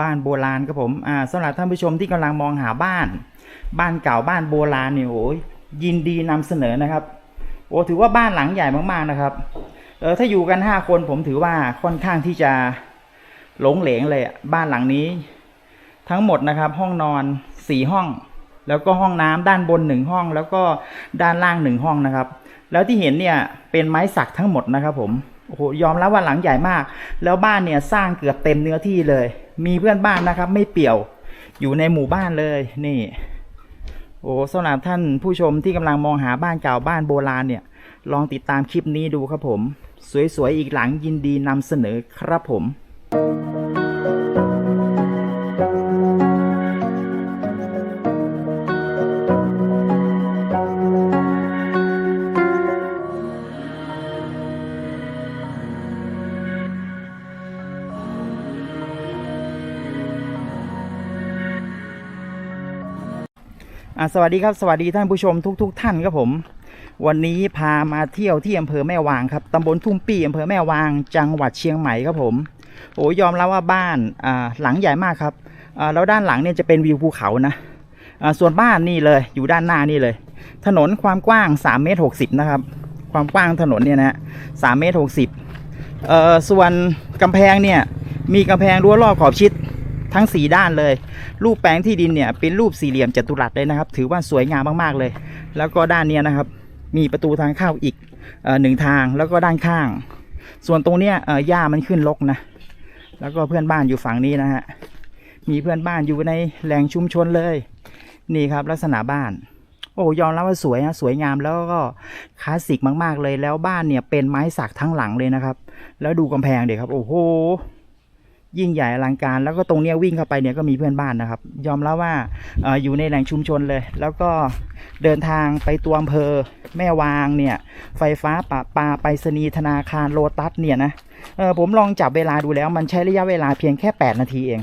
บ้านโบราณครับผมอ่าสำหรับท่านผู้ชมที่กำลังมองหาบ้าน บ้านเก่าบ้านโบราณเนี่ยโอ้ยยินดีนำเสนอนะครับโอ้ถือว่าบ้านหลังใหญ่มากๆนะครับเออถ้าอยู่กันห้าคนผมถือว่าค่อนข้างที่จะหลงเหลงเลยอะบ้านหลังนี้ ทั้งหมดนะครับห้องนอนสี่ห้อง แล้วก็ห้องน้ำด้านบนหนึ่งห้อง แล้วก็ด้านล่างหนึ่งห้องนะครับ แล้วที่เห็นเนี่ยเป็นไม้สักทั้งหมดนะครับผม โอ้โหยอมรับว่าหลังใหญ่มาก แล้วบ้านเนี่ยสร้างเกือบเต็มเนื้อที่เลย มีเพื่อนบ้านนะครับ ไม่เปี่ยวอยู่ในหมู่บ้านเลยนี่ โอ้สำหรับท่านผู้ชมที่กำลังมองหาบ้านเก่าบ้านโบราณเนี่ย ลองติดตามคลิปนี้ดูครับผม สวยๆอีกหลังยินดีนำเสนอครับผมอะ สวัสดีครับสวัสดีท่านผู้ชมทุกๆท่านครับผม วันนี้พามาเที่ยวที่อำเภอแม่วางครับตำบลทุ่งปีอำเภอแม่วางจังหวัดเชียงใหม่ครับผมโอ้ยอมรับว่าบ้านอ่าหลังใหญ่มากครับอ่าแล้วด้านหลังเนี่ยจะเป็นวิวภูเขานะอ่าส่วนบ้านนี่เลยอยู่ด้านหน้านี่เลย ถนนความกว้าง3เมตร60นะครับความกว้างถนนเนี่ยนะสามเมตร60เอ่อส่วนกำแพงเนี่ยมีกำแพงรั้วรอบขอบชิด ทั้งสีด้านเลย รูปแปลงที่ดินเนี่ยเป็นรูปสี่เหลี่ยมจัตุรัสเลยนะครับ ถือว่าสวยงามมากๆเลย แล้วก็ด้านนี้นะครับ มีประตูทางเข้าอีกหนึ่งทางแล้วก็ด้านข้าง ส่วนตรงเนี้ยหญ้ามันขึ้นรกนะแล้วก็เพื่อนบ้านอยู่ฝั่งนี้นะฮะมีเพื่อนบ้านอยู่ในแหล่งชุมชนเลย นี่ครับลักษณะบ้านโอ้ยอมรับว่าสวยนะสวยงามแล้วก็คลาสสิกมาก ๆ เลยแล้วบ้านเนี่ยเป็นไม้สักทั้งหลังเลยนะครับ แล้วดูกำแพงเด็กครับ โอ้โห ยิ่งใหญ่อลังการ แล้วก็ตรงเนี้ยวิ่งเข้าไปเนี่ยก็มีเพื่อนบ้านนะครับ ยอมรับว่าออยู่ในแหล่งชุมชนเลย แล้วก็เดินทางไปตัวอำเภอแม่วางเนี่ย ไฟฟ้าปะปาไปรษณีธนาคารโลตัสเนี่ยนะเออผมลองจับเวลาดูแล้วมันใช้ระยะเวลาเพียงแค่ 8 นาทีเอง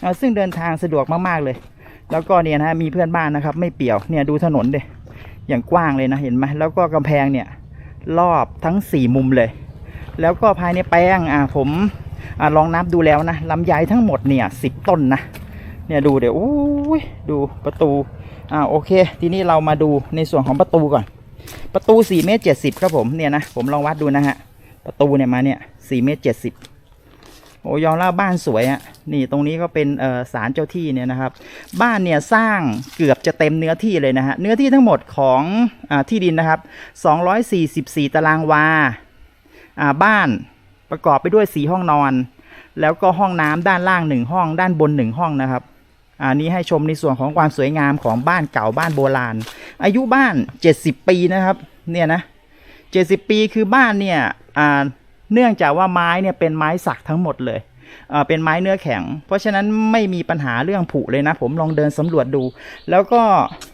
เออซึ่งเดินทางสะดวกมากๆเลย แล้วก็เนี่ยนะมีเพื่อนบ้านนะครับ ไม่เปี่ยวเนี่ยดูถนนเดอย่างกว้างเลยนะเห็นไหมแล้วก็กำแพงเนี่ยรอบทั้ง 4 มุมเลย แล้วก็ภายในแปลงอ่าผม อลองนับดูแล้วนะลำไยทั้งหมดเนี่ยสิบต้นนะเนี่ยดูเดี๋ยวอู้ยดูประตูอ่าโอเค ทีนี้เรามาดูในส่วนของประตูก่อน ประตู4เมตร70ครับผมเนี่ยนะผมลองวัดดูนะฮะประตูเนี่ยมาเนี่ย4เมตร70โอ้ยอมรับบ้านสวยอะนี่ตรงนี้ก็เป็นเออศาลเจ้าที่เนี่ยนะครับ บ้านเนี่ยสร้างเกือบจะเต็มเนื้อที่เลยนะฮะเนื้อที่ทั้งหมดของอาที่ดินนะครับ 244 ตารางวาอ่าบ้าน ประกอบไปด้วย 4 ห้องนอน แล้วก็ห้องน้ำด้านล่าง 1 ห้อง ด้านบน 1 ห้องนะครับอันนี้ให้ชมในส่วนของความสวยงามของบ้านเก่าบ้านโบราณ อายุบ้าน 70 ปีนะครับ เนี่ยนะ70 ปีคือบ้านเนี่ยเนื่องจากว่าไม้เนี่ยเป็นไม้สักทั้งหมดเลยเป็นไม้เนื้อแข็ง เพราะฉะนั้นไม่มีปัญหาเรื่องผุเลยนะ ผมลองเดินสำรวจดู แล้วก็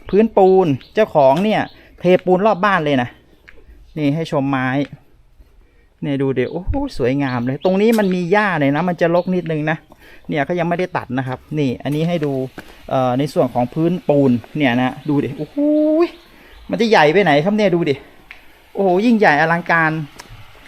พื้นปูนเจ้าของเนี่ย เทปูนรอบบ้านเลยนะ นี่ให้ชมไม้ เนี่ยดูเดี๋ยวโอ้โหสวยงามเลย ตรงนี้มันมีหญ้าเลยนะมันจะรกนิดนึงนะเนี่ยเขายังไม่ได้ตัดนะครับ นี่อันนี้ให้ดูเอ่อในส่วนของพื้นปูนเนี่ยนะดูดิโอ้โหยมันจะใหญ่ไปไหนครับเนี่ยดูดิโอ้โหยิ่งใหญ่อลังการ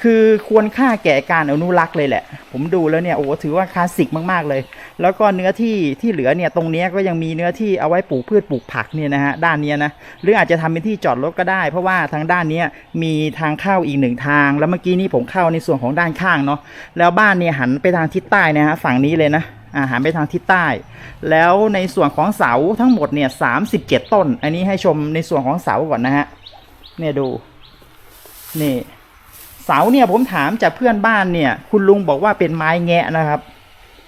คือควรค่าแก่การอนุรักษ์เลยแหละ ผมดูแล้วเนี่ยโอ้ถือว่าคลาสสิกมากๆเลย แล้วก็เนื้อที่ที่เหลือเนี่ยตรงนี้ก็ยังมีเนื้อที่เอาไว้ปลูกพืชปลูกผักเนี่ยนะฮะด้านนี้นะหรืออาจจะทำเป็นที่จอดรถก็ได้ เพราะว่าทางด้านนี้มีทางเข้าอีกหนึ่งทาง แล้วเมื่อกี้นี้ผมเข้าในส่วนของด้านข้างเนาะแล้วบ้านเนี่ยหันไปทางทิศใต้นะฮะฝั่งนี้เลยนะอาหันไปทางทิศใต้ แล้วในส่วนของเสาทั้งหมดเนี่ยสามสิบเจ็ดต้น อันนี้ให้ชมในส่วนของเสาก่อนนะฮะเนี่ยดูนี่ เสาเนี่ยผมถามจากเพื่อนบ้านเนี่ย คุณลุงบอกว่าเป็นไม้แงะนะครับ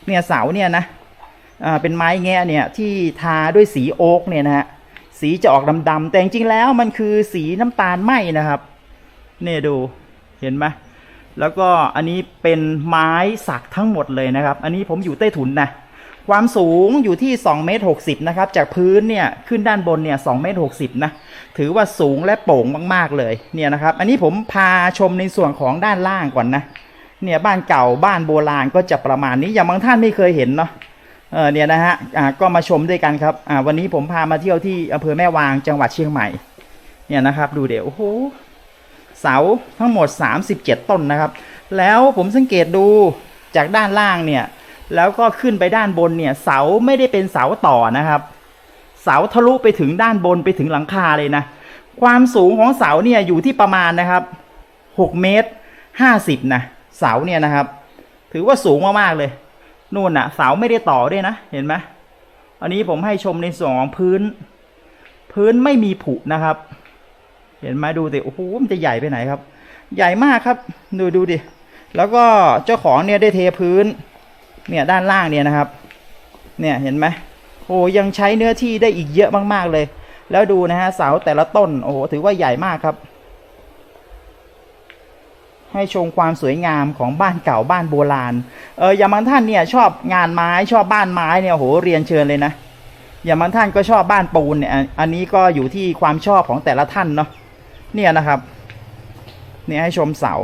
เนี่ยเสาเนี่ยนะอ่าเป็นไม้แงะเนี่ยที่ทาด้วยสีโอ๊กเนี่ยนะฮะสีจะออกดำๆแต่จริงๆแล้วมันคือสีน้ำตาลไหมนะครับเนี่ยดูเห็นไหมแล้วก็อันนี้เป็นไม้สักทั้งหมดเลยนะครับ อันนี้ผมอยู่ใต้ถุนนะ ความสูงอยู่ที่2เมตร60นะครับจากพื้นเนี่ยขึ้นด้านบนเนี่ย2เมตร60นะถือว่าสูงและโปร่งมากๆเลยเนี่ยนะครับอันนี้ผมพาชมในส่วนของด้านล่างก่อนนะเนี่ยบ้านเก่าบ้านโบราณก็จะประมาณนี้อย่างบางท่านไม่เคยเห็นเนาะเออเนี่ยนะฮะอ่าก็มาชมด้วยกันครับอ่าวันนี้ผมพามาเที่ยวที่อำเภอแม่วางจังหวัดเชียงใหม่เนี่ยนะครับดูเดี๋ยวโอ้โหเสาทั้งหมด 37 ต้นนะครับ แล้วผมสังเกตดูจากด้านล่างเนี่ย แล้วก็ขึ้นไปด้านบนเนี่ยเสาไม่ได้เป็นเสาต่อนะครับ เสาทะลุไปถึงด้านบนไปถึงหลังคาเลยนะ ความสูงของเสาเนี่ยอยู่ที่ประมาณนะครับ 6 เมตร 50 นะ เสาเนี่ยนะครับ ถือว่าสูงมากๆเลยนู่นน่ะ เสาไม่ได้ต่อด้วยนะ เห็นไหมอันนี้ผมให้ชมในส่วนของพื้น พื้นไม่มีผุนะครับ เห็นไหมดูดิโอ้โหมันจะใหญ่ไปไหนครับ ใหญ่มากครับ ดูดูดิแล้วก็เจ้าของเนี่ยได้เทพื้น เนี่ยด้านล่างเนี่ยนะครับ เนี่ยเห็นไหมโอ้ยังใช้เนื้อที่ได้อีกเยอะมากๆเลย แล้วดูนะฮะเสาแต่ละต้นโอ้โหถือว่าใหญ่มากครับ ให้ชมความสวยงามของบ้านเก่าบ้านโบราณเอออย่างบางท่านเนี่ยชอบงานไม้ชอบบ้านไม้เนี่ยโอ้โหเรียนเชิญเลยนะอย่างบางท่านก็ชอบบ้านปูนเนี่ยอันนี้ก็อยู่ที่ความชอบของแต่ละท่านเนาะเนี่ยนะครับเนี่ยให้ชมเสา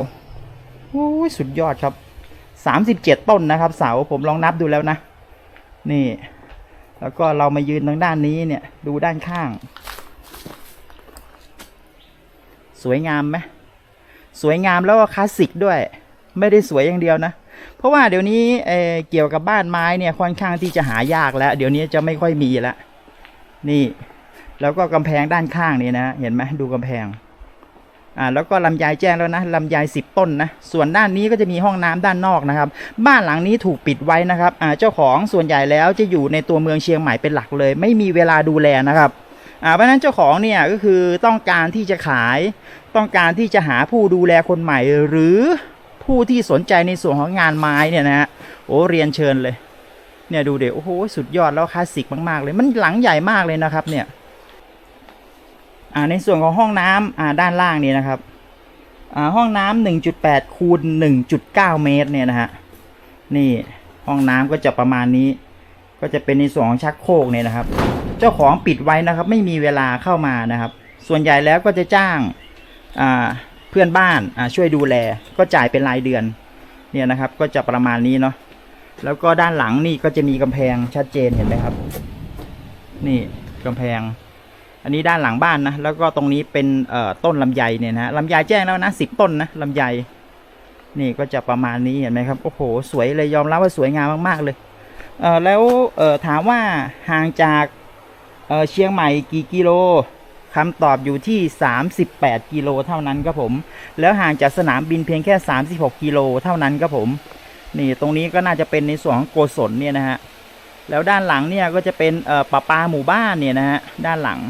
โอ้ยสุดยอดครับ สามสิบเจ็ดต้นนะครับ เสาผมลองนับดูแล้วนะ นี่ แล้วก็เรามายืนทางด้านนี้เนี่ยดูด้านข้าง สวยงามไหมสวยงามแล้วก็คลาสสิกด้วย ไม่ได้สวยอย่างเดียวนะ เพราะว่าเดี๋ยวนี้เอเกี่ยวกับบ้านไม้เนี่ยค่อนข้างที่จะหายากแล้ว เดี๋ยวนี้จะไม่ค่อยมีแล้วนี่ แล้วก็กำแพงด้านข้างนี่นะ เห็นไหมดูกำแพง อ่าแล้วก็ลำไยแจ้งแล้วนะลำไยสิบต้นนะส่วนด้านนี้ก็จะมีห้องน้ำด้านนอกนะครับ บ้านหลังนี้ถูกปิดไว้นะครับอ่าเจ้าของส่วนใหญ่แล้วจะอยู่ในตัวเมืองเชียงใหม่เป็นหลักเลย ไม่มีเวลาดูแลนะครับอ่าเพราะฉะนั้นเจ้าของเนี่ยก็คือต้องการที่จะขายต้องการที่จะหาผู้ดูแลคนใหม่ หรือผู้ที่สนใจในส่วนของงานไม้เนี่ยนะฮะโอ้เรียนเชิญเลยเนี่ยดูเดี๋ยวโอ้โหสุดยอดแล้วคลาสสิกมากๆเลยมันหลังใหญ่มากเลยนะครับเนี่ย อ่าในส่วนของห้องน้ำอ่าด้านล่างนี่นะครับอ่าห้องน้ำหนึ่งจุดแปดคูณหนึ่งจุดเก้าเมตรเนี่ยนะฮะนี่ห้องน้ำก็จะประมาณนี้ ก็จะเป็นในส่วนของชักโครกเนี่ยนะครับ เจ้าของปิดไว้นะครับ ไม่มีเวลาเข้ามานะครับ ส่วนใหญ่แล้วก็จะจ้างอ่าเพื่อนบ้านอ่าช่วยดูแล ก็จ่ายเป็นรายเดือนเนี่ยนะครับ ก็จะประมาณนี้เนาะแล้วก็ด้านหลังนี่ก็จะมีกำแพงชัดเจนเห็นไหมครับ นี่กำแพง อันนี้ด้านหลังบ้านนะ แล้วก็ตรงนี้เป็นเอ่อต้นลำไยเนี่ยนะลำไยแจ้งแล้วนะสิบต้นนะลำไย นี่ก็จะประมาณนี้เห็นไหมครับ โอ้โห สวยเลยยอมรับว่าสวยงามมากๆเลย เอ่อแล้วเอ่อถามว่าห่างจากเอ่อเชียงใหม่กี่กิโลคำตอบอยู่ที่ 38 กิโลเท่านั้นครับผม แล้วห่างจากสนามบินเพียงแค่ 36 กิโลเท่านั้นครับผม นี่ตรงนี้ก็น่าจะเป็นในส่วนของโกศลเนี่ยนะฮะ แล้วด้านหลังเนี่ยก็จะเป็นเอ่อปะปาหมู่บ้านเนี่ยนะฮะด้านหลัง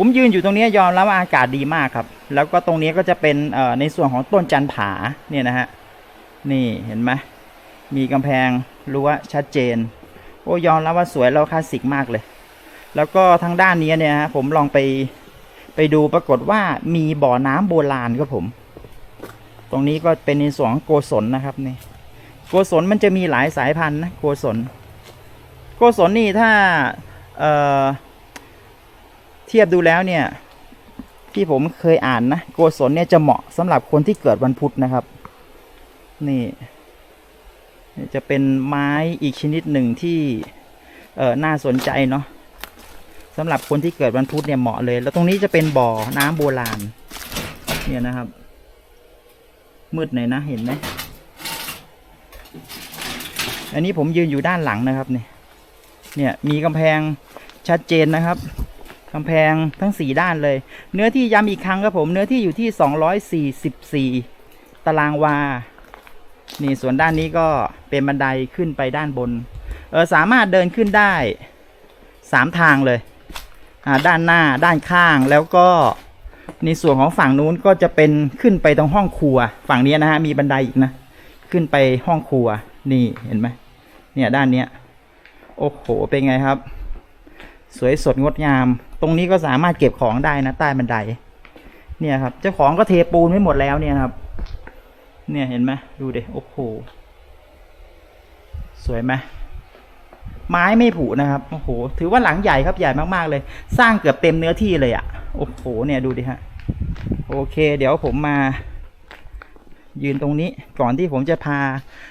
ผมยืนอยู่ตรงนี้ยอมรับว่าอากาศดีมากครับ แล้วก็ตรงนี้ก็จะเป็นในส่วนของต้นจันผาเนี่ยนะฮะนี่เห็นไหมมีกำแพงรั้วชัดเจน โอ้ยอมรับว่าสวยแล้วคลาสสิกมากเลย แล้วก็ทางด้านนี้เนี่ยฮะผมลองไปไปดูปรากฏว่ามีบ่อน้ำโบราณครับผม ตรงนี้ก็เป็นในส่วนของโกศลนะครับนี่โกศลมันจะมีหลายสายพันธุ์นะโกศลโกศลนี่ถ้าเอ่อ เทียบดูแล้วเนี่ย ที่ผมเคยอ่านนะโกศลเนี่ยจะเหมาะสำหรับคนที่เกิดวันพุธนะครับ นี่ จะเป็นไม้อีกชนิดหนึ่งที่เออน่าสนใจเนาะสำหรับคนที่เกิดวันพุธเนี่ยเหมาะเลย แล้วตรงนี้จะเป็นบ่อน้ำโบราณ เนี่ยนะครับ มืดหน่อยนะเห็นไหมอันนี้ผมยืนอยู่ด้านหลังนะครับเนี่ย เนี่ยมีกำแพงชัดเจนนะครับ กำแพงทั้งสี่ด้านเลย เนื้อที่ย้ำอีกครั้งครับผม เนื้อที่อยู่ที่ 244 ตารางวา นี่ส่วนด้านนี้ก็เป็นบันไดขึ้นไปด้านบน เออสามารถเดินขึ้นได้สามทางเลย อ่า ด้านหน้า ด้านข้าง แล้วก็ในส่วนของฝั่งนู้นก็จะเป็นขึ้นไปตรงห้องครัว ฝั่งนี้นะฮะ มีบันไดอีกนะ ขึ้นไปห้องครัว นี่เห็นไหมเนี่ยด้านเนี้ย โอ้โห เป็นไงครับ สวยสดงดงาม ตรงนี้ก็สามารถเก็บของได้นะ ใต้บันได เนี่ยครับ เจ้าของก็เทปูนไว้หมดแล้วเนี่ยครับ เนี่ยเห็นไหมดูเด็โอ้โหสวยไหมไม้ไม่ผุนะครับโอ้โหถือว่าหลังใหญ่ครับใหญ่มากๆเลย สร้างเกือบเต็มเนื้อที่เลยอะ่ะโอ้โหเนี่ยดูดิฮะโอเค เดี๋ยวผมมา ยืนตรงนี้ก่อนที่ผมจะพา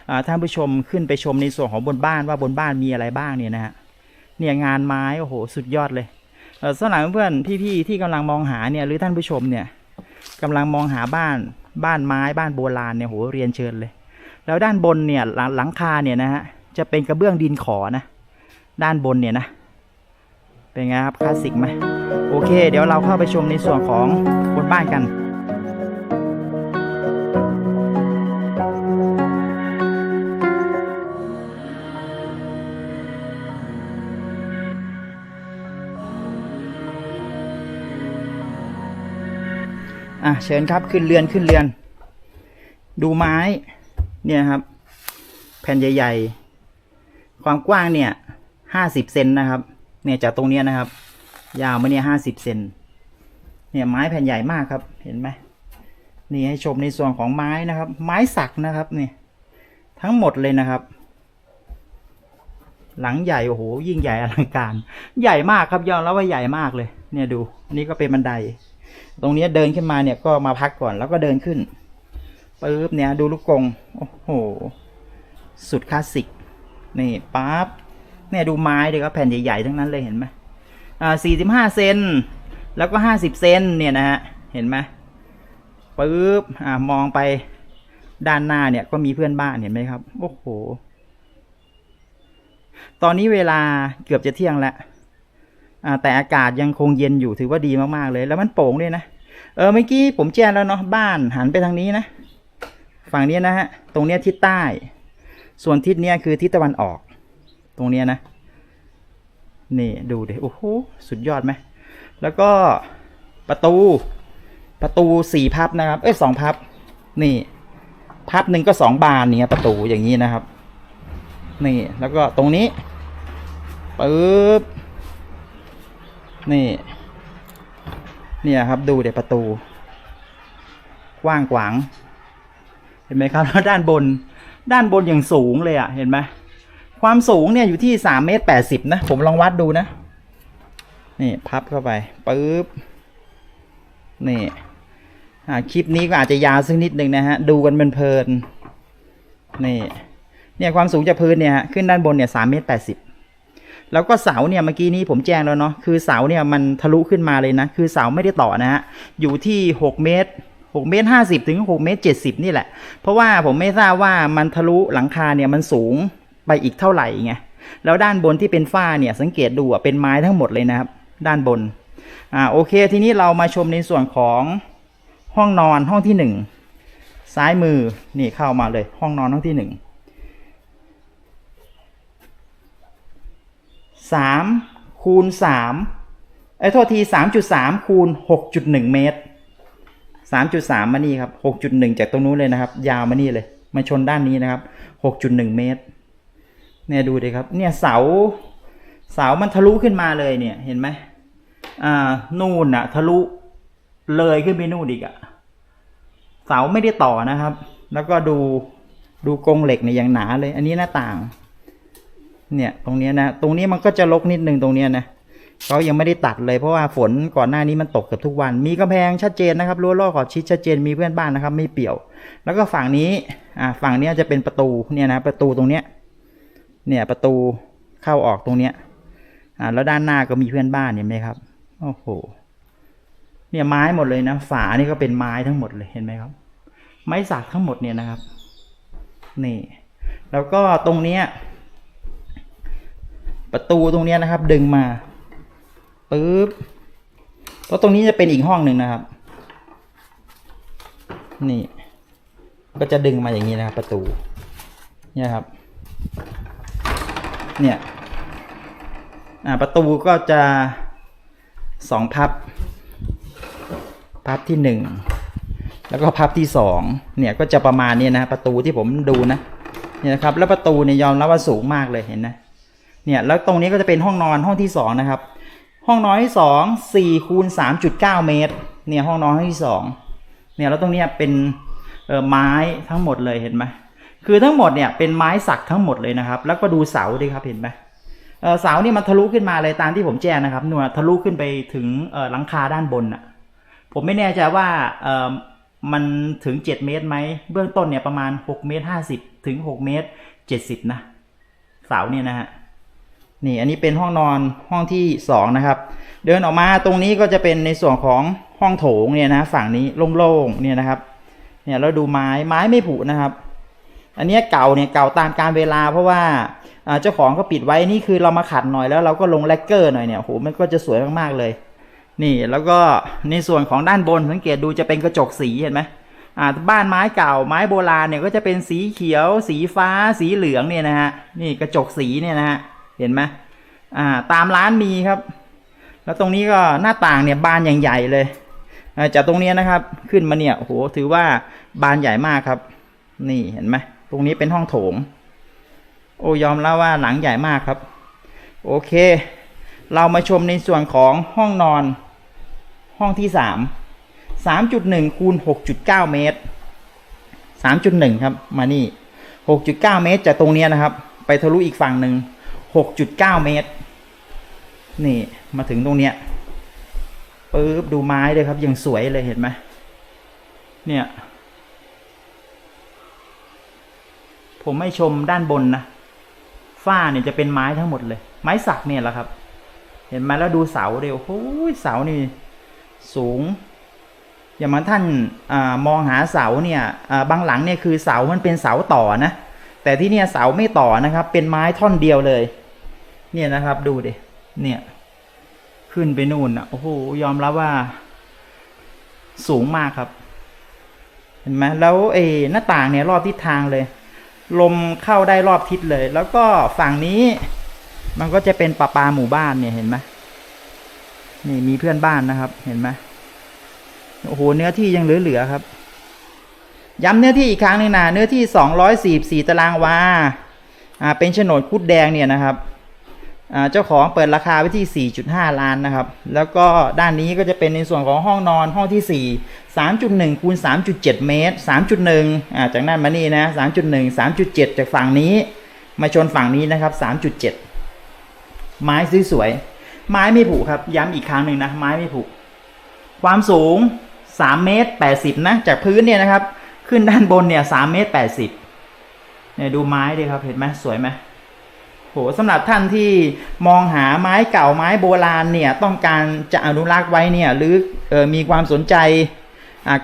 อ่าท่านผู้ชมขึ้นไปชมในส่วนของบนบ้านว่าบนบ้านมีอะไรบ้างเนี่ยนะฮะ เนี่ยงานไม้โอ้โหสุดยอดเลยเออสำหรับเพื่อนๆพี่ๆที่กำลังมองหาเนี่ยหรือท่านผู้ชมเนี่ยกำลังมองหาบ้านบ้านไม้บ้านโบราณเนี่ยโหเรียนเชิญเลย แล้วด้านบนเนี่ยหลหลังคาเนี่ยนะฮะจะเป็นกระเบื้องดินขอนะ ด้านบนเนี่ยนะ เป็นไงครับคลาสสิกไหมโอเค เดี๋ยวเราเข้าไปชมในส่วนของบนบ้านกัน อะเชิญครับขึ้นเรือนขึ้นเรือน ดูไม้ เนี่ยครับ แผ่นใหญ่ๆ ความกว้างเนี่ยห้าสิบเซนนะครับ เนี่ยจากตรงเนี้ยนะครับ ยาวมาเนี่ยห้าสิบเซนเนี่ยไม้แผ่นใหญ่มากครับ เห็นไหมนี่ให้ชมในส่วนของไม้นะครับ ไม้สักนะครับนี่ทั้งหมดเลยนะครับ หลังใหญ่โอ้โหยิ่งใหญ่อลังการ ใหญ่มากครับยอมแล้วว่าใหญ่มากเลย เนี่ยดูนนี้ก็เป็นบันได ตรงนี้เดินขึ้นมาเนี่ยก็มาพักก่อนแล้วก็เดินขึ้นปึ๊บเนี่ยดูลูกกงโอ้โห สุดคลาสสิก นี่ปั๊บเนี่ยดูไม้เลยครับแผ่นใหญ่ ๆ ทั้งนั้นเลยเห็นไหมอ่าสี่สิบห้าเซนแล้วก็ห้าสิบเซนเนี่ยนะฮะ เห็นไหมปึ๊บอ่ามองไปด้านหน้าเนี่ยก็มีเพื่อนบ้านเห็นไหมครับ โอ้โห ตอนนี้เวลาเกือบจะเที่ยงแล้ว แต่อากาศยังคงเย็นอยู่ถือว่าดีมากๆเลย แล้วมันโป่งด้วยนะ เออเมื่อกี้ผมแจ้งแล้วเนาะบ้านหันไปทางนี้นะ ฝั่งนี้นะฮะตรงเนี้ยทิศใต้ ส่วนทิศเนี้ยคือทิศตะวันออก ตรงเนี้ยนะ นี่ดูเดิโอ้โหสุดยอดไหมแล้วก็ประตูประตูสี่พับนะครับ เอ้ยสองพับ นี่ พับหนึ่งก็สองบานเนี่ยประตูอย่างนี้นะครับ นี่แล้วก็ตรงนี้ปึ๊บ นี่ เนี่ยครับดูเดี๋ยวประตู กว้างขวาง เห็นไหมครับแล้วด้านบน ด้านบนอย่างสูงเลยอะ่ะ เห็นไหมความสูงเนี่ยอยู่ที่สามเมตรแปดสิบนะ ผมลองวัดดูนะ นี่พับเข้าไปปึ๊บ นี่คลิปนี้ก็อาจจะยาวสักนิดหนึ่งนะฮะ ดูกันเป็นเพลินนี่ เนี่ยความสูงจากพื้นเนี่ยขึ้นด้านบนเนี่ยสามเมตรแปดสิบ แล้วก็เสาเนี่ยเมื่อกี้นี้ผมแจ้งแล้วเนาะคือเสาเนี่ยมันทะลุขึ้นมาเลยนะ คือเสาไม่ได้ต่อนะฮะอยู่ที่หกเมตรหกเมตรห้าสิบถึงหกเมตรเจ็ดสิบนี่แหละ เพราะว่าผมไม่ทราบว่ามันทะลุหลังคาเนี่ยมันสูงไปอีกเท่าไหร่ไง แล้วด้านบนที่เป็นฝ้าเนี่ยสังเกตดูอะเป็นไม้ทั้งหมดเลยนะครับ ด้านบน อ่าโอเค ทีนี้เรามาชมในส่วนของห้องนอนห้องที่หนึ่งซ้ายมือนี่เข้ามาเลยห้องนอนห้องที่ห นึ่งสามคูณสามไอ้โทษทีสามจุดสามคูณหกจุดหนึ่งเมตรสามจุดสามมานี่ครับหกจุดหนึ่งจากตรงนู้นเลยนะครับ ยาวมานี่เลย มาชนด้านนี้นะครับหกจุดหนึ่งเมตร เนี่ยดูดิครับ เนี่ยเสา เสามันทะลุขึ้นมาเลยเนี่ย เห็นไหมอ่า นู่นอะทะลุเลยขึ้นไปนู่นอีกอะเสาไม่ได้ต่อนะครับ แล้วก็ดูดูกรงเหล็กเนี่ยอย่างหนาเลย อันนี้หน้าต่าง เนี่ย ตรงนี้นะ ตรงนี้มันก็จะลกนิดนึงตรงนี้นะเขายังไม่ได้ตัดเลยเพราะว่าฝนก่อนหน้านี้มันตกเกือบทุกวัน มีกำแพงชัดเจนนะครับรั้วรอบขอบชิดชัดเจนมีเพื่อนบ้านนะครับ ไม่เปี่ยว แล้วก็ฝั่งนี้อ่าฝั่งนี้จะเป็นประตูเนี่ยนะประตูตรงเนี้ยเนี่ยประตูเข้าออกตรงเนี้ยอ่าแล้วด้านหน้าก็มีเพื่อนบ้านเห็นไหมครับโอ้โหเนี่ยไม้หมดเลยนะ ฝานี่ก็เป็นไม้ทั้งหมดเลยเห็นไหมครับ ไม้สักทั้งหมดเนี่ยนะครับ นี่ แล้วก็ตรงเนี้ย ประตูตรงนี้นะครับ ดึงมาปึ๊บแล้วตรงนี้จะเป็นอีกห้องหนึ่งนะครับ นี่ ก็จะดึงมาอย่างนี้นะครับ ประตู เนี่ยครับ เนี่ยอ่าประตูก็จะสองพับ พับที่หนึ่งแล้วก็พับที่สองเนี่ยก็จะประมาณนี้นะประตูที่ผมดูนะเนี่ยนะครับ แล้วประตูเนี่ยยอมรับว่าสูงมากเลยเห็นนะ เนี่ยแล้วตรงนี้ก็จะเป็นห้องนอนห้องที่สองนะครับห้องนอนที่สองสี่คูณสามจุดเก้าเมตรเนี่ยห้องนอนห้องที่สองเนี่ยแล้วตรงนี้เป็นไม้ทั้งหมดเลยเห็นไหมคือทั้งหมดเนี่ยเป็นไม้สักทั้งหมดเลยนะครับ แล้วก็ดูเสาดิครับเห็นไหมเออเสานี่มันทะลุขึ้นมาเลยตามที่ผมแจ้งนะครับนวยทะลุขึ้นไปถึงหลังคาด้านบนอะผมไม่แน่ใจว่าเออมันถึงเจ็ดเมตรไหมเบื้องต้นเนี่ยประมาณหกเมตรห้าสิบถึงหกเมตรเจ็ดสิบนะเสาเนี่ยนะฮะ นี่อันนี้เป็นห้องนอนห้องที่สองนะครับ เดินออกมาตรงนี้ก็จะเป็นในส่วนของห้องโถงเนี่ยนะฝั่งนี้โล่งๆเนี่ยนะครับ เนี่ยเราดูไม้ไม้ไม่ผุนะครับ อันเนี้ยเก่าเนี่ยเก่าตามการเวลาเพราะว่าอ่าเจ้าของก็ปิดไว้นี่คือเรามาขัดหน่อยแล้วเราก็ลงแลกเกอร์หน่อยเนี่ยโหมันก็จะสวยมากๆเลย นี่แล้วก็ในส่วนของด้านบนสังเกตดูจะเป็นกระจกสีเห็นไหมอ่าบ้านไม้เก่าไม้โบราณเนี่ยก็จะเป็นสีเขียว สีฟ้า สีเหลืองเนี่ยนะฮะนี่กระจกสีเนี่ยนะฮะ เห็นไหมอ่าตามร้านมีครับ แล้วตรงนี้ก็หน้าต่างเนี่ยบานอย่างใหญ่เลยจากตรงนี้นะครับขึ้นมาเนี่ยโหถือว่าบานใหญ่มากครับ นี่เห็นไหมตรงนี้เป็นห้องโถง โอ้ยอมแล้วว่าหลังใหญ่มากครับ โอเค เรามาชมในส่วนของห้องนอนห้องที่สามสามจุดหนึ่งคูณหกจุดเก้าเมตรสามจุดหนึ่งครับมานี่หกจุดเก้าเมตรจากตรงนี้นะครับ ไปทะลุอีกฝั่งหนึ่ง หกจุดเก้าเมตร นี่มาถึงตรงเนี้ยปึ๊บดูไม้เลยครับยังสวยเลยเห็นไหมเนี่ย ผมไม่ชมด้านบนนะฝ้าเนี่ยจะเป็นไม้ทั้งหมดเลย ไม้สักเนี่ยแหละครับ เห็นไหมแล้วดูเสาเดียวโอ้ยเสานี่สูง อย่างมันท่านอมองหาเสาเนี่ยบางหลังเนี่ยคือเสามันเป็นเสาต่อนะ แต่ที่เนี่ยเสาไม่ต่อนะครับ เป็นไม้ท่อนเดียวเลย เนี่ยนะครับดูดิเนี่ย ขึ้นไปนู่นอะโอ้โหยอมรับว่า สูงมากครับ เห็นไหมแล้วเอหน้าต่างเนี่ยรอบทิศทางเลย ลมเข้าได้รอบทิศเลย แล้วก็ฝั่งนี้มันก็จะเป็นปลาปลาหมู่บ้านเนี่ยเห็นไหมนี่มีเพื่อนบ้านนะครับ เห็นไหมโอ้โหเนื้อที่ยังเหลือๆครับ ย้ำเนื้อที่อีกครั้งหนึ่งนะเนื้อที่สองร้อยสี่สี่ตารางวาอ่าเป็นโฉนดคุดแดงเนี่ยนะครับ เจ้าของเปิดราคาไว้ที่ 4.5 ล้านนะครับ แล้วก็ด้านนี้ก็จะเป็นในส่วนของห้องนอนห้องที่ 4 3.1คูณ3.7 เมตร 3.1อ่าจากนั้นมานี่นะ 3.1 3.7 จากฝั่งนี้ มาชนฝั่งนี้นะครับ 3.7 ไม้สวยๆไม้ไม่ผุครับ ย้ำอีกครั้งหนึ่งนะ ไม้ไม่ผุความสูง 3 เมตร 80 นะ จากพื้นเนี่ยนะครับ ขึ้นด้านบนเนี่ย 3 เมตร 80เนี่ยดูไม้ดิครับ เห็นไหมสวยไหม หสำหรับท่านที่มองหาไม้เก่าไม้โบราณเนี่ยต้องการจะอนุรักษ์ไว้เนี่ยหรือออมีความสนใจ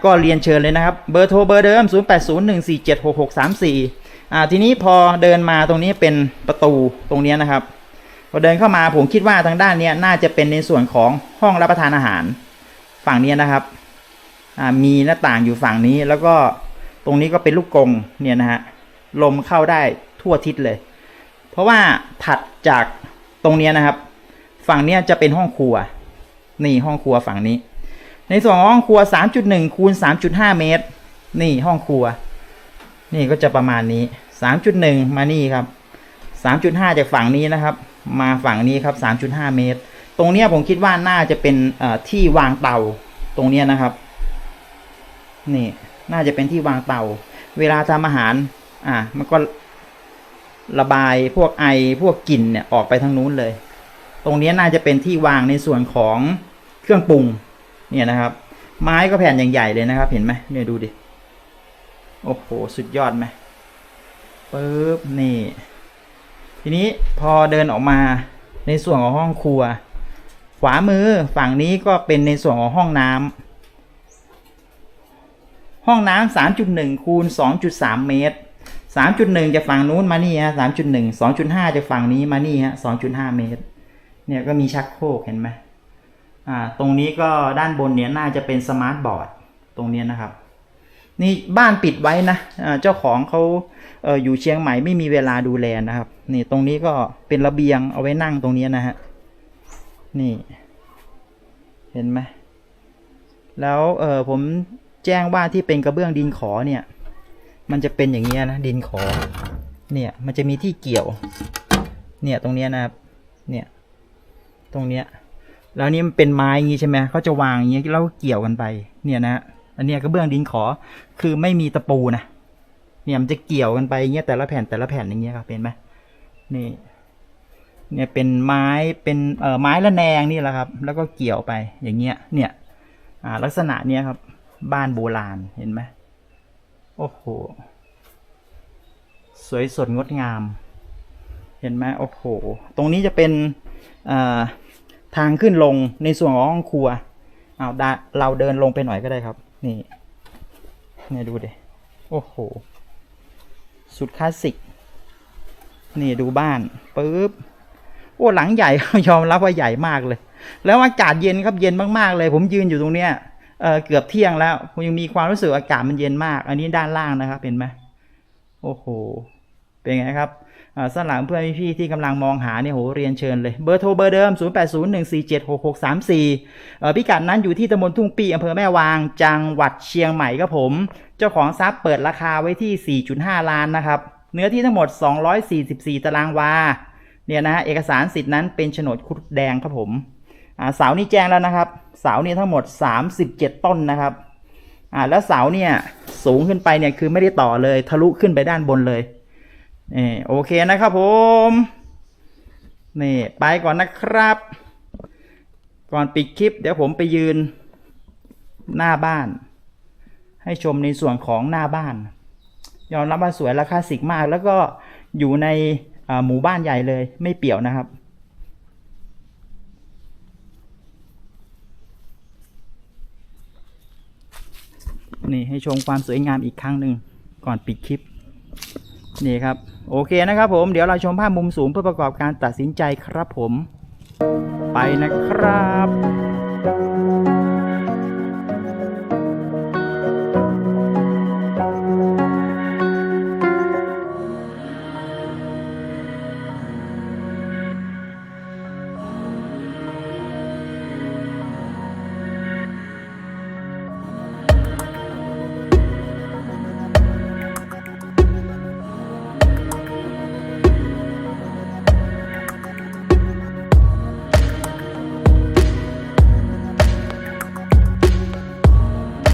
ก็เรียนเชิญเลยนะครับ เบอร์โทรเบอร์เดิม 0801476634อ่าทีนี้พอเดินมาตรงนี้เป็นประตูตรงนี้นะครับพอเดินเข้ามาผมคิดว่าทางด้านนี้น่าจะเป็นในส่วนของห้องรับประทานอาหาร ฝั่งนี้นะครับมีหน้าต่างอยู่ฝั่งนี้แล้วก็ตรงนี้ก็เป็นลูกกรงเนี่ยนะฮะลมเข้าได้ทั่วทิศเลย เพราะว่าถัดจากตรงนี้นะครับ ฝั่งนี้จะเป็นห้องครัว นี่ห้องครัวฝั่งนี้ ในส่วนของห้องครัว 3.1คูณ3.5 เมตร นี่ห้องครัว นี่ก็จะประมาณนี้ 3.1 มานี่ครับ 3.5 จากฝั่งนี้นะครับ มาฝั่งนี้ครับ 3.5 เมตร ตรงนี้ผมคิดว่าน่าจะเป็นที่วางเตาตรงนี้นะครับ นี่น่าจะเป็นที่วางเตา เวลาทำอาหาร อะมันก็ ระบายพวกไอพวกกลิ่นเนี่ยออกไปทางนู้นเลย ตรงนี้น่าจะเป็นที่วางในส่วนของเครื่องปรุงเนี่ยนะครับ ไม้ก็แผ่นใหญ่ๆเลยนะครับ เห็นไหมเนี่ยดูดิโอ้โหสุดยอดไหมปึ๊บนี่ ทีนี้พอเดินออกมาในส่วนของห้องครัว ขวามือฝั่งนี้ก็เป็นในส่วนของห้องน้ำห้องน้ำสามจุดหนึ่งคูณสองจุดสามเมตร สามจุดหนึ่งจากฝั่งนู้นมานี่ฮะสามจุดหนึ่งสองจุดห้าจากฝั่งนี้มานี่ฮะสองจุดห้าเมตร เนี่ยก็มีชักโครกเห็นไหมอ่า ตรงนี้ก็ด้านบนเนี่ยน่าจะเป็นสมาร์ทบอร์ดตรงเนี้ยนะครับ นี่บ้านปิดไว้นะอ่าเจ้าของเขาเอออยู่เชียงใหม่ไม่มีเวลาดูแลนะครับ นี่ตรงนี้ก็เป็นระเบียงเอาไว้นั่งตรงเนี้ยนะฮะนี่ เห็นไหมแล้วเออผมแจ้งว่าที่เป็นกระเบื้องดินขอเนี่ย มันจะเป็นอย่างเงี้ยนะดินขอ เนี่ยมันจะมีที่เกี่ยว เนี่ยตรงเนี้ยนะครับ เนี่ยตรงเนี้ย แล้วนี่มันเป็นไม้อย่างงี้ใช่ไหมเขาจะวางอย่างงี้แล้วเกี่ยวกันไป เนี่ยนะอันเนี้ยกระเบื้องดินขอคือไม่มีตะปูนะเนี่ยมันจะเกี่ยวกันไปอย่างเงี้ยแต่ละแผ่นแต่ละแผ่นอย่างเงี้ยครับเป็นไหมนี่ เนี่ยเป็นไม้เป็นเอ่อไม้ละแนงนี่แหละครับ แล้วก็เกี่ยวไปอย่างเงี้ย เนี่ย อ่า ลักษณะเนี้ยครับ บ้านโบราณเห็นไหม โอ้โห สวยสดงดงาม เห็นไหมโอ้โห ตรงนี้จะเป็นทางขึ้นลงในส่วนของห้องครัวเอาเราเดินลงไปหน่อยก็ได้ครับ นี่นี่ดูดิโอ้โห สุดคลาสสิก นี่ดูบ้านปึ๊บโอ้หลังใหญ่ยอมรับว่าใหญ่มากเลย แล้วอากาศเย็นครับเย็นมากๆเลย ผมยืนอยู่ตรงเนี้ย เเกือบเที่ยงแล้วผมยังมีความรู้สึกอากาศมันเย็นมาก อันนี้ด้านล่างนะครับเห็นไหมโอ้โห เป็นไงครับสำหรับเพื่อนพี่ที่กำลังมองหาเนี่ยโหเรียนเชิญเลยเบอร์โทรเบอร์เดิม 0801476634เอ่อพิกัดนั้นอยู่ที่ตำบลทุ่งปีอำเภอแม่วาง จังหวัดเชียงใหม่ครับผม เจ้าของทรัพย์เปิดราคาไว้ที่ 4.5 ล้านนะครับ เนื้อที่ทั้งหมด 244 ตารางวา เนี่ยนะฮะเอกสารสิทธิ์นั้นเป็นโฉนดคุดแดงครับผม เสานี่แจ้งแล้วนะครับ เสาเนี่ยทั้งหมด 37 ต้นนะครับอ่าแล้วเสาเนี่ยสูงขึ้นไปเนี่ยคือไม่ได้ต่อเลยทะลุขึ้นไปด้านบนเลยนี่โอเคนะครับผมนี่ไปก่อนนะครับ ก่อนปิดคลิป เดี๋ยวผมไปยืนหน้าบ้าน ให้ชมในส่วนของหน้าบ้าน ยอมรับว่าสวยและคลาสสิกมาก แล้วก็อยู่ในหมู่บ้านใหญ่เลยไม่เปี่ยวนะครับ นี่ให้ชมความสวยงามอีกครั้งหนึ่งก่อนปิดคลิป นี่ครับ โอเคนะครับผมเดี๋ยวเราชมภาพมุมสูงเพื่อประกอบการตัดสินใจครับผม ไปนะครับ